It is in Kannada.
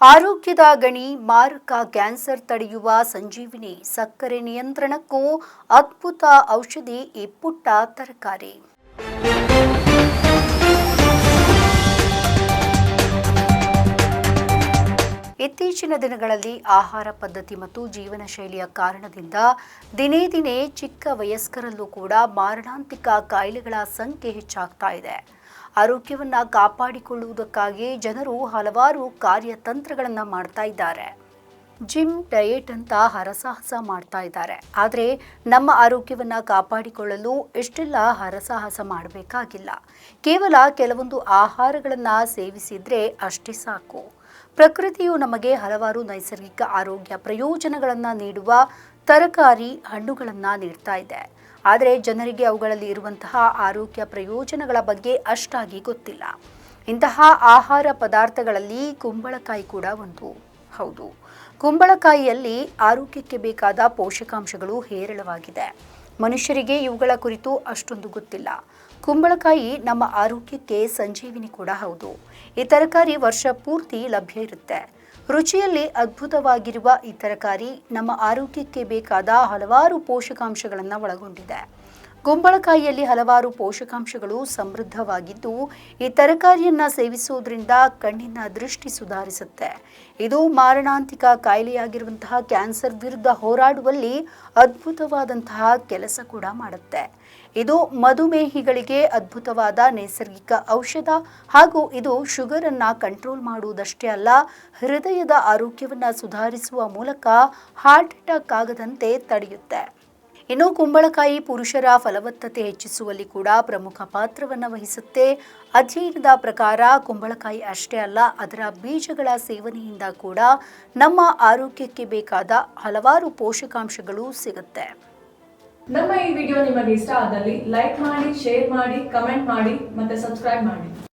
ಆರೋಗ್ಯದ ಗಣಿ ಮಾರಕ ಕ್ಯಾನ್ಸರ್ ತಡೆಯುವ ಸಂಜೀವಿನಿ ಸಕ್ಕರೆ ನಿಯಂತ್ರಣಕ್ಕೂ ಅದ್ಭುತ ಔಷಧಿ ಈ ಪುಟ್ಟ ತರಕಾರಿ. ಇತ್ತೀಚಿನ ದಿನಗಳಲ್ಲಿ ಆಹಾರ ಪದ್ಧತಿ ಮತ್ತು ಜೀವನ ಶೈಲಿಯ ಕಾರಣದಿಂದ ದಿನೇ ದಿನೇ ಚಿಕ್ಕ ವಯಸ್ಕರಲ್ಲೂ ಕೂಡ ಮಾರಣಾಂತಿಕ ಕಾಯಿಲೆಗಳ ಸಂಖ್ಯೆ ಹೆಚ್ಚಾಗ್ತಾ ಇದೆ. ಆರೋಗ್ಯವನ್ನು ಕಾಪಾಡಿಕೊಳ್ಳುವುದಕ್ಕಾಗಿ ಜನರು ಹಲವಾರು ಕಾರ್ಯತಂತ್ರಗಳನ್ನು ಮಾಡ್ತಾ ಇದ್ದಾರೆ. ಜಿಮ್, ಡಯೆಟ್ ಅಂತ ಹರಸಾಹಸ ಮಾಡ್ತಾ ಇದ್ದಾರೆ. ಆದರೆ ನಮ್ಮ ಆರೋಗ್ಯವನ್ನು ಕಾಪಾಡಿಕೊಳ್ಳಲು ಎಷ್ಟೆಲ್ಲ ಹರಸಾಹಸ ಮಾಡಬೇಕಾಗಿಲ್ಲ. ಕೇವಲ ಕೆಲವೊಂದು ಆಹಾರಗಳನ್ನು ಸೇವಿಸಿದರೆ ಅಷ್ಟೇ ಸಾಕು. ಪ್ರಕೃತಿಯು ನಮಗೆ ಹಲವಾರು ನೈಸರ್ಗಿಕ ಆರೋಗ್ಯ ಪ್ರಯೋಜನಗಳನ್ನು ನೀಡುವ ತರಕಾರಿ ಹಣ್ಣುಗಳನ್ನು ನೀಡ್ತಾ ಇದೆ. ಆದರೆ ಜನರಿಗೆ ಅವುಗಳಲ್ಲಿ ಇರುವಂತಹ ಆರೋಗ್ಯ ಪ್ರಯೋಜನಗಳ ಬಗ್ಗೆ ಅಷ್ಟಾಗಿ ಗೊತ್ತಿಲ್ಲ. ಇಂತಹ ಆಹಾರ ಪದಾರ್ಥಗಳಲ್ಲಿ ಕುಂಬಳಕಾಯಿ ಕೂಡ ಒಂದು. ಹೌದು. ಕುಂಬಳಕಾಯಿಯಲ್ಲಿ ಆರೋಗ್ಯಕ್ಕೆ ಬೇಕಾದ ಪೋಷಕಾಂಶಗಳು ಹೇರಳವಾಗಿದೆ. ಮನುಷ್ಯರಿಗೆ ಇವುಗಳ ಕುರಿತು ಅಷ್ಟೊಂದು ಗೊತ್ತಿಲ್ಲ. ಕುಂಬಳಕಾಯಿ ನಮ್ಮ ಆರೋಗ್ಯಕ್ಕೆ ಸಂಜೀವಿನಿ ಕೂಡ ಹೌದು. ಈ ತರಕಾರಿ ವರ್ಷ ಪೂರ್ತಿ ಲಭ್ಯ ಇರುತ್ತೆ. ರುಚಿಯಲ್ಲಿ ಅದ್ಭುತವಾಗಿರುವ ಈ ತರಕಾರಿ ನಮ್ಮ ಆರೋಗ್ಯಕ್ಕೆ ಬೇಕಾದ ಹಲವಾರು ಪೋಷಕಾಂಶಗಳನ್ನು ಒಳಗೊಂಡಿದೆ. ಕುಂಬಳಕಾಯಿಯಲ್ಲಿ ಹಲವಾರು ಪೋಷಕಾಂಶಗಳು ಸಮೃದ್ಧವಾಗಿದ್ದು, ಈ ತರಕಾರಿಯನ್ನ ಸೇವಿಸುವುದರಿಂದ ಕಣ್ಣಿನ ದೃಷ್ಟಿ ಸುಧಾರಿಸುತ್ತೆ. ಇದು ಮಾರಣಾಂತಿಕ ಕಾಯಿಲೆಯಾಗಿರುವಂತಹ ಕ್ಯಾನ್ಸರ್ ವಿರುದ್ಧ ಹೋರಾಡುವಲ್ಲಿ ಅದ್ಭುತವಾದಂತಹ ಕೆಲಸ ಕೂಡ ಮಾಡುತ್ತೆ. ಇದು ಮಧುಮೇಹಿಗಳಿಗೆ ಅದ್ಭುತವಾದ ನೈಸರ್ಗಿಕ ಔಷಧ ಹಾಗೂ ಇದು ಶುಗರ್ ಅನ್ನ ಕಂಟ್ರೋಲ್ ಮಾಡುವುದಷ್ಟೇ ಅಲ್ಲ, ಹೃದಯದ ಆರೋಗ್ಯವನ್ನು ಸುಧಾರಿಸುವ ಮೂಲಕ ಹಾರ್ಟ್ ಅಟ್ಯಾಕ್ ಆಗದಂತೆ ತಡೆಯುತ್ತೆ. ಇನ್ನು ಕುಂಬಳಕಾಯಿ ಪುರುಷರ ಫಲವತ್ತತೆ ಹೆಚ್ಚಿಸುವಲ್ಲಿ ಕೂಡ ಪ್ರಮುಖ ಪಾತ್ರವನ್ನು ವಹಿಸುತ್ತೆ. ಅಧ್ಯಯನದ ಪ್ರಕಾರ ಕುಂಬಳಕಾಯಿ ಅಷ್ಟೇ ಅಲ್ಲ, ಅದರ ಬೀಜಗಳ ಸೇವನೆಯಿಂದ ಕೂಡ ನಮ್ಮ ಆರೋಗ್ಯಕ್ಕೆ ಬೇಕಾದ ಹಲವಾರು ಪೋಷಕಾಂಶಗಳು ಸಿಗುತ್ತೆ. ನಮ್ಮ ಈ ವಿಡಿಯೋ ನಿಮಗೆ ಇಷ್ಟ ಆದಲ್ಲಿ ಲೈಕ್ ಮಾಡಿ, ಶೇರ್ ಮಾಡಿ, ಕಮೆಂಟ್ ಮಾಡಿ ಮತ್ತೆ ಸಬ್ಸ್ಕ್ರೈಬ್ ಮಾಡಿ.